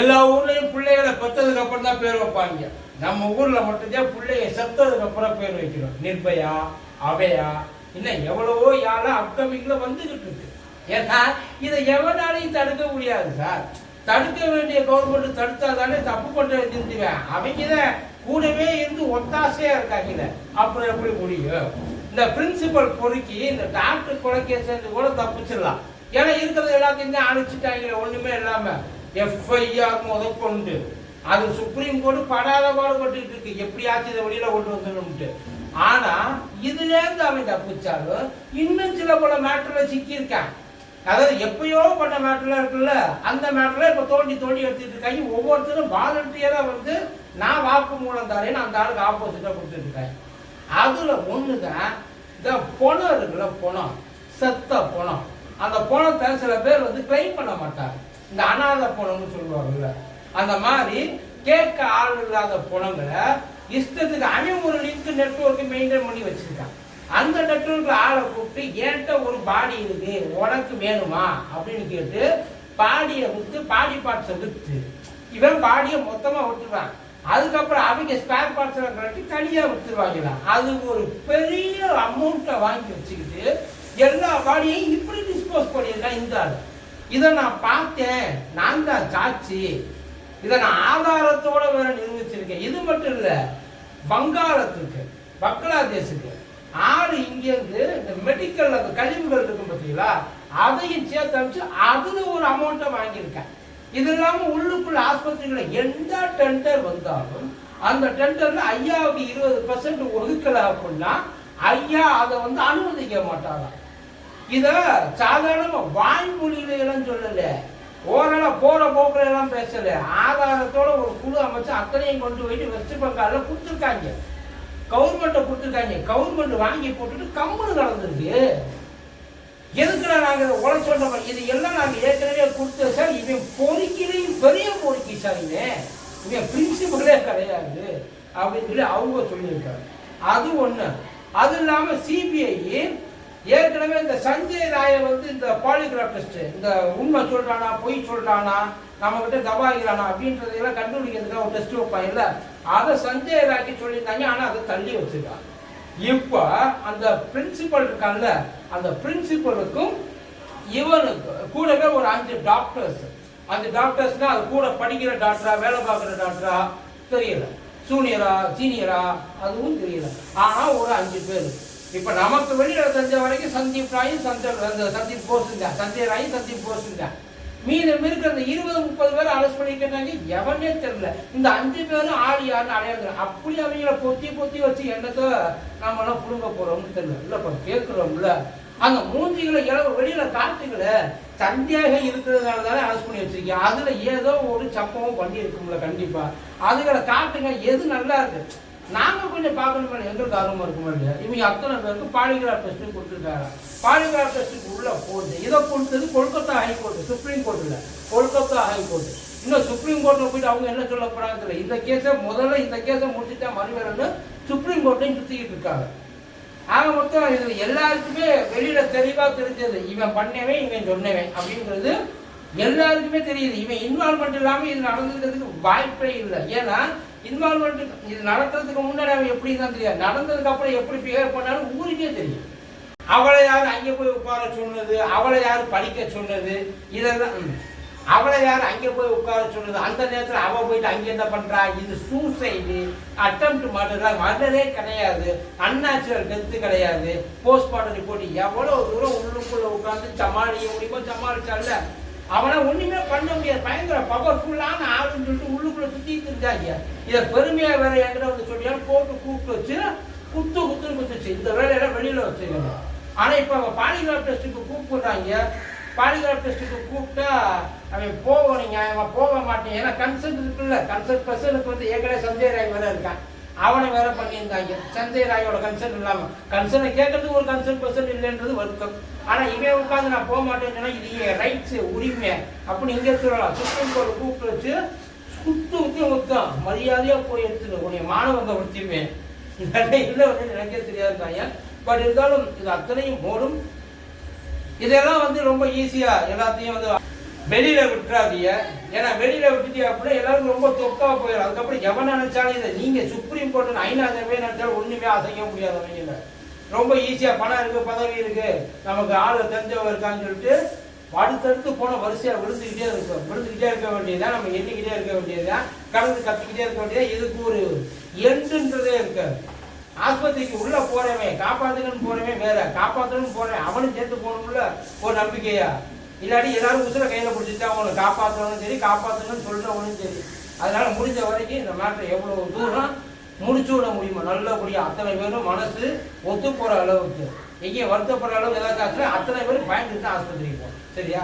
எல்லா ஊர்லயும் பிள்ளைகளை பெற்றதுக்கு அப்புறம் தான் பேர் வைப்பாங்க. நம்ம ஊர்ல மட்டும்தான் பிள்ளைய செத்ததுக்கு அப்புறம் பேர் வைக்கிறோம். நிர்பயா அவையா இன்னும் எவ்வளவோ யாரும் அப்கமிங்ல வந்துகிட்டு இருக்கு. ஏன்னா இதை எவனாலையும் தடுக்க முடியாது சார். தடுக்க வேண்டிய கவர்மெண்ட் தடுத்தா தானே தப்பு பண்றது நிறுத்துவேன் அவங்க தான் கூடவே இருந்து ஒத்தாசையா இருக்காங்க அப்புறம் எப்படி முடியும்? இந்த பிரின்சிபல் பொறுக்கி இந்த டாக்டர் கொலை கேஸ் கூட தப்பிச்சிடலாம். ஏன்னா இருக்கிறது எல்லாத்தையும் தான் அழிச்சிட்டாங்களே ஒண்ணுமே இல்லாம. எஃப்ஐஆர் முதற்கொண்டு அது சுப்ரீம் கோர்ட் படாத பாடுபட்டு இருக்கு. எப்படியாச்சும் இதை வெளியில கொண்டு வந்துடணும்ட்டு. ஆனா இதுல இருந்து அவன் தப்பிச்சாலும் இன்னும் சில பல மேட்டர்ல சிக்கியிருக்கான். அதாவது எப்பயோ பண்ண மேட்டர்ல இருக்குல்ல அந்த மேட்டர்ல இப்ப தோண்டி தோண்டி எடுத்துட்டு இருக்காங்க ஒவ்வொருத்தரும் வாலண்டியரா வந்து நான் வாக்கு மூலம் தரேன்னு அந்த ஆளுக்கு ஆப்போசிட்டா கொடுத்துட்டு இருக்காங்க அதுல ஒண்ணுதான் இந்த பணம் இருக்குல்ல பணம். செத்த பணம். அந்த பணத்தை சில பேர் வந்து கிளைம் பண்ண மாட்டாங்க. இந்த அனாதை பணம்னு சொல்லுவாங்கல்ல அந்த மாதிரி கேட்க ஆள் இல்லாத பணங்களை இஷ்டத்துக்கு அவன் ஒரு லிங்க் மெயின்டைன் பண்ணி வச்சிருக்கான் அந்த நெட்வொர்க்ல ஆளை கூப்பிட்டு என்கிட்ட ஒரு பாடி இருக்கு உனக்கு வேணுமா? அப்படின்னு கேட்டு பாடியை வித்து பாடி பார்ட்ஸை விற்று இவன் பாடியை மொத்தமாக விட்டுருவான். அதுக்கப்புறம் அவங்க ஸ்பேர் பார்ட்ஸ் எல்லாம் கட்டி தனியாக வித்துருவாங்களாம் அது ஒரு பெரிய அமௌண்ட்டை வாங்கி வச்சுக்கிட்டு எல்லா பாடியையும் இப்படி டிஸ்போஸ் பண்ணியிருக்கான் இந்த ஆள். இதை நான் பார்த்தேன். நான் தான் சாட்சி. இதை நான் ஆதாரத்தோட வேற நிரூபிச்சிருக்கேன். இது மட்டும் இல்லை வங்காளத்துக்கு பங்களாதேஷுக்கு ஆறு இங்கேருந்து இந்த மெடிக்கல் அந்த கழிவுகள் இருக்கும் பார்த்தீங்களா? அதையும் சேர்த்து அனுப்பிச்சு அதில் ஒரு அமௌண்ட்டை வாங்கியிருக்கேன். இது இல்லாமல் உள்ளுக்குள்ள ஆஸ்பத்திரிகளில் எந்த டெண்டர் வந்தாலும் அந்த டெண்டரில் ஐயாவுக்கு இருபது பர்சன்ட் ஒதுக்கலை அப்படின்னா ஐயா அதை வந்து அனுமதிக்க மாட்டாராம். இத சாதாரண வாய்மொழியில எல்லாம் சொல்லல. ஓரளவு போற போக்குல எல்லாம் பேசல. ஆதாரத்தோட ஒரு குழு அமைச்சு அத்தனையும் கொண்டு போயிட்டு வெஸ்ட் பெங்கால்ல கொடுத்துருக்காங்க. கவர்மெண்ட்டை கொடுத்துருக்காங்க. கவர்மெண்ட் வாங்கி போட்டுட்டு கம்முன்னு கலந்துருக்கு எதுக்குடா நாங்கள் இதை உழைச்சு சொன்ன இது எல்லாம் நாங்கள் ஏற்கனவே கொடுத்தோம் சார் இவன் பொறுக்கிலையும் பெரிய பொறுக்கி சார் இவன். இவன் பிரின்சிபலே கிடையாது. அப்படின்னு சொல்லி அவங்க சொல்லியிருக்காங்க. அது ஒன்று அது இல்லாமல் சிபிஐ ஏற்கனவே இந்த சஞ்சய் ராயை வந்து இந்த பாலிகிராஃப் இந்த உண்மை சொல்றானா பொய் சொல்றானா நம்ம கிட்ட தபாகிறானா அப்படின்றதையெல்லாம் கண்டுபிடிக்கிறதுக்காக ஒரு டெஸ்ட் வைப்பாங்க இல்ல. அதை சஞ்சய் ராய்க்கு சொல்லியிருந்தாங்க ஆனா அதை தள்ளி வச்சிருக்காங்க இப்போ அந்த பிரின்சிபல் இருக்கான்ல அந்த பிரின்சிபலுக்கும் இவனுக்கு கூடவே ஒரு அஞ்சு டாக்டர்ஸ் அந்த டாக்டர்ஸ்னா அது கூட படிக்கிற டாக்டரா வேலை பார்க்குற டாக்டரா தெரியல. சூனியரா சீனியரா அதுவும் தெரியல. ஆனால் ஒரு அஞ்சு பேர். இப்ப நமக்கு வெளியில தெரிஞ்ச வரைக்கும் சந்தீப் ராயும் சந்தீப் அந்த சந்தீப் போஸ்ங்க சஞ்சய் ராயும் சந்தீப் போஸ்ங்க மீதம் இருக்கிற அந்த இருபது முப்பது பேர் அரெஸ்ட் பண்ணிக்கிறாங்க எவனே தெரியல. இந்த அஞ்சு பேரும் ஆள் யாருன்னு அடையாளம் அப்படி அவங்கள பொத்தி பொத்தி வச்சு என்னத்தை நாம எல்லாம் புடுங்க போறோம்னு தெரியல. இல்லப்பா கேட்கிறோம்ல அந்த மூஞ்சிகளை இளவு வெளியில காட்டுங்கள. சந்தியாக இருக்கிறதுனால தானே அரசு பண்ணி வச்சிருக்கீங்க. அதுல ஏதோ ஒரு சம்பவம் பண்ணி இருக்கும்ல கண்டிப்பா. அதுகளை காட்டுங்க. எது நல்லா இருக்கு? நாங்க கொஞ்சம் பார்க்கணுமே எங்களுக்கு ஆர்வமா இருக்குமா இல்லையா? இவங்க அத்தனை பேருக்கு பாலிகிராஃப் டெஸ்ட்டு கொடுத்துருக்காங்க. பாலிகிராஃப் டெஸ்ட்டுக்கு உள்ள போகுது இதை கொடுத்தது கொல்கத்தா ஹைகோர்ட்டு சுப்ரீம் கோர்ட்டில் கொல்கத்தா ஹைகோர்ட்டு இன்னும் சுப்ரீம் கோர்ட்டில் போயிட்டு அவங்க என்ன சொல்ல போகிறாங்க தெரியல. இந்த கேஸை முதல்ல இந்த கேஸை முடிச்சுட்டா மறுவேறன்னு சுப்ரீம் கோர்ட்டையும் சுற்றிக்கிட்டு இருக்காங்க. ஆக மொத்தம் இது எல்லாருக்குமே வெளியில தெளிவா தெரிஞ்சது. இவன் பண்ணவன் இவன் சொன்னவன் அப்படிங்கிறது எல்லாருக்குமே தெரியுது. இவன் இன்வால்மெண்ட் இல்லாம இது நடந்துக்கிறதுக்கு வாய்ப்பே இல்லை. ஏன்னா இன்வால்மெண்ட் இது நடத்துறதுக்கு முன்னாடி அவன் எப்படி தான் தெரியாது. நடந்ததுக்கு அப்புறம் எப்படி பிஹேவ் பண்ணாலும் ஊருக்கே தெரியும். அவளை யார் அங்கே போய் உட்கார சொன்னது? அவளை யார் படிக்க சொன்னது? இதெல்லாம் அவளை யார் அங்கே போய் உட்கார சொன்னது? அந்த நேரத்தில் அவள் போயிட்டு அங்கே என்ன பண்ணுறா இது சூசைடு அட்டம்ப்ட் மர்டர் மர்டரே கிடையாது. அன்நேச்சுரல் டெத்து கிடையாது. போஸ்ட்மார்ட்டம் ரிப்போர்ட் எவ்வளோ தூரம் உள்ளுக்குள்ளே உட்காந்து சமாளிக்க முடியுமோ சமாளிச்சால அவனை ஒண்ணுமே பண்ண முடியாது. பயங்கர பவர்ஃபுல்லான ஆளுன்னு சொல்லிட்டு உள்ளுக்குள்ள சுத்திட்டு இருந்தாங்க இதை பெருமையா வேற என்கிட்ட வந்து சொல்லியா போட்டு கூப்பிட்டு வச்சு குத்து குத்துன்னு குத்துச்சு இந்த வேலையெல்லாம் வெளியில வச்சுக்கணும் ஆனா இப்ப அவங்க பாலிகிராஃப் டெஸ்ட்டுக்கு கூப்பிடுறாங்க. பாலிகிராஃப் டெஸ்ட்டுக்கு கூப்பிட்டா அவன் போகணும் அவன் போக மாட்டேன். ஏன்னா கன்சல்ட் இருக்குல்ல. கன்சல்ட் பர்சனுக்கு வந்து ஏற்கனவே சந்தேகம் ராய் வேற இருக்கான். அவனை வேற பண்ணியிருந்தாங்க. சஞ்சய் ராயோட கன்சர்ன் இல்லாமல் கன்சர்னை கேட்கறதுக்கு ஒரு கன்சர்ன் பர்சன் இல்லைன்றது வருத்தம். ஆனா இவன் உட்காந்து நான் போக மாட்டேன்னா இது ரைட்ஸ் உரிமை. அப்படின்னு இங்கே சொல்லலாம். சுப்ரீம் கோர்ட் கூப்பிட்டு வச்சு சுத்து குத்தி முத்தம் மரியாதையா போய் எடுத்துட்டு உடைய மாணவங்க வச்சுமே இல்லை வந்து தெரியாது தெரியாதுங்க பட் இருந்தாலும் இது அத்தனையும் மூடும் இதெல்லாம் வந்து ரொம்ப ஈஸியா எல்லாத்தையும் வந்து வெளியில விட்டுறாதீங்க. ஏன்னா வெளியில விட்டுட்டீங்க அப்படின்னா எல்லாரும் ரொம்ப தொக்கா போயிடும். அதுக்கப்புறம் எவன் நினைச்சாலும் இதை நீங்க சுப்ரீம் கோர்ட் ஐநா சபை நினைச்சாலும் ஒண்ணுமே அசைக்க முடியாது அவங்கள ரொம்ப ஈஸியா பணம் இருக்கு பதவி இருக்கு. நமக்கு ஆளு தெரிஞ்சவங்க இருக்கான்னு சொல்லிட்டு அடுத்தடுத்து போன வரிசையா விழுந்துக்கிட்டே இருக்கும் விழுந்துக்கிட்டே இருக்க வேண்டியதுதான். நம்ம எண்ணிக்கிட்டே இருக்க வேண்டியதுதான். கடந்து கத்திக்கிட்டே இருக்க வேண்டியது இதுக்கு ஒரு எண்டுன்றதே இருக்காது. ஆஸ்பத்திரிக்கு உள்ள போறவன் காப்பாத்துக்கன்னு போறவன் வேற. காப்பாத்தணும்னு போறவன் அவனும் சேர்த்து போகணும்ல. ஒரு நம்பிக்கையா? இல்லாட்டி எல்லாரும் உசுர கையில பிடிச்சிட்டு அவங்களை காப்பாற்றணும் சரி காப்பாற்றணும்னு சொல்றவனும் சரி. அதனால முடிஞ்ச வரைக்கும் இந்த மேட்டரை எவ்வளவு தூரம் முடிச்சு விட முடியுமா நல்லபடியாக அத்தனை பேரும் மனசு ஒத்து போற அளவுக்கு. எங்கேயும் வருத்தப்படுற அளவுக்கு ஏதாச்சும் ஆச்சுன்னா அத்தனை பேரும் பயந்துட்டு தான் ஆஸ்பத்திரிக்கு போகணும். சரியா?